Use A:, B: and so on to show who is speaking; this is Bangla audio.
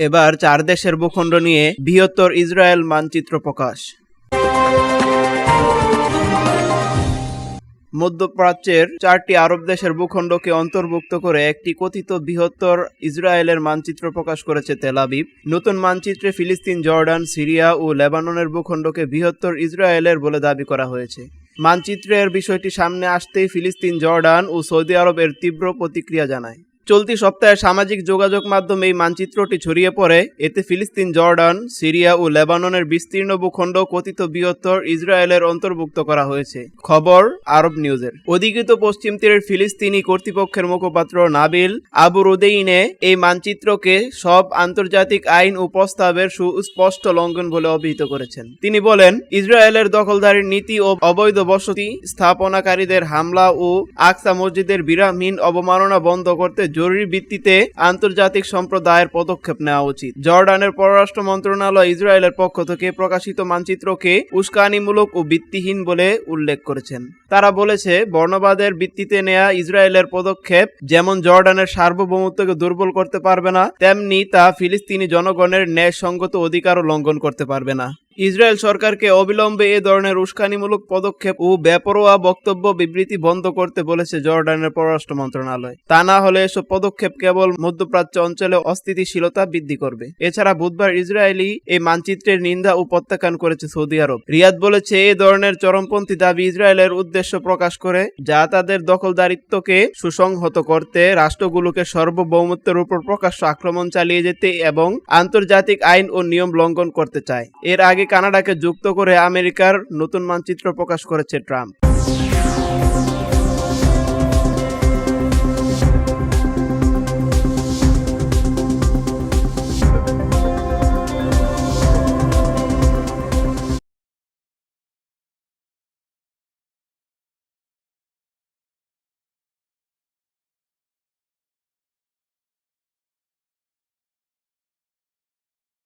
A: এবার চার দেশের ভূখণ্ড নিয়ে বৃহত্তর ইসরায়েল মানচিত্র প্রকাশ। মধ্যপ্রাচ্যের চারটি আরব দেশের ভূখণ্ডকে অন্তর্ভুক্ত করে একটি কথিত বৃহত্তর ইসরায়েলের মানচিত্র প্রকাশ করেছে তেলাবিব নতুন মানচিত্রে ফিলিস্তিন, জর্ডান, সিরিয়া ও লেবাননের ভূখণ্ডকে বৃহত্তর ইসরায়েলের বলে দাবি করা হয়েছে। মানচিত্রের বিষয়টি সামনে আসতেই ফিলিস্তিন, জর্ডান ও সৌদি আরবের তীব্র প্রতিক্রিয়া জানায়। চলতি সপ্তাহে সামাজিক যোগাযোগ মাধ্যমে এই মানচিত্রটি ছড়িয়ে পড়ে। এতে ফিলিস্তিন, জর্ডান, সিরিয়া ও লেবাননের বিস্তীর্ণ ভূখণ্ড কথিত বৃহত্তর ইসরায়েলের অন্তর্ভুক্ত করা হয়েছে। খবর, আরব নিউজের। অধিকৃত পশ্চিম তীরের ফিলিস্তিনি কর্তৃপক্ষের মুখপাত্র নাবিল আবু রুদেইনে এই মানচিত্রকে সব আন্তর্জাতিক আইন ও প্রস্তাবের সুস্পষ্ট লঙ্ঘন বলে অভিহিত করেছেন। তিনি বলেন, ইসরায়েলের দখলদারির নীতি ও অবৈধ বসতি স্থাপনাকারীদের হামলা ও আকসা মসজিদের বিরামহীন অবমাননা বন্ধ করতে জরুরি ভিত্তিতে আন্তর্জাতিক সম্প্রদায়ের পদক্ষেপ নেওয়া উচিত। জর্ডানের পররাষ্ট্র মন্ত্রণালয় ইসরায়েলের পক্ষ থেকে প্রকাশিত মানচিত্রকে উস্কানিমূলক ও ভিত্তিহীন বলে উল্লেখ করেছেন। তারা বলেছে, বর্ণবাদের ভিত্তিতে নেয়া ইসরায়েলের পদক্ষেপ যেমন জর্ডানের সার্বভৌমত্বকে দুর্বল করতে পারবে না, তেমনি তা ফিলিস্তিনি জনগণের ন্যায়সঙ্গত অধিকারও লঙ্ঘন করতে পারবে না। ইসরায়েল সরকারকে অবিলম্বে এ ধরনের উস্কানিমূলক পদক্ষেপ ও বেপরোয়া বক্তব্য বিবৃতি বন্ধ করতে বলেছে জর্ডানের পররাষ্ট্র মন্ত্রণালয়। তা না হলে এসব পদক্ষেপ কেবল মধ্যপ্রাচ্য অঞ্চলে অস্থিতিশীলতা বৃদ্ধি করবে। এছাড়া বুধবার ইসরায়েলি এই মানচিত্রের নিন্দা ও প্রত্যাখ্যান করেছে সৌদি আরব। রিয়াদ বলেছে, এ ধরনের চরমপন্থী দাবি ইসরায়েলের উদ্দেশ্য প্রকাশ করে, যা তাদের দখলদারিত্বকে সুসংহত করতে রাষ্ট্রগুলোকে সার্বভৌমত্বের উপর প্রকাশ্য আক্রমণ চালিয়ে যেতে এবং আন্তর্জাতিক আইন ও নিয়ম লঙ্ঘন করতে চায়। এর আগে কানাডাকে যুক্ত করে আমেরিকার নতুন মানচিত্র প্রকাশ করেছে ট্রাম্প।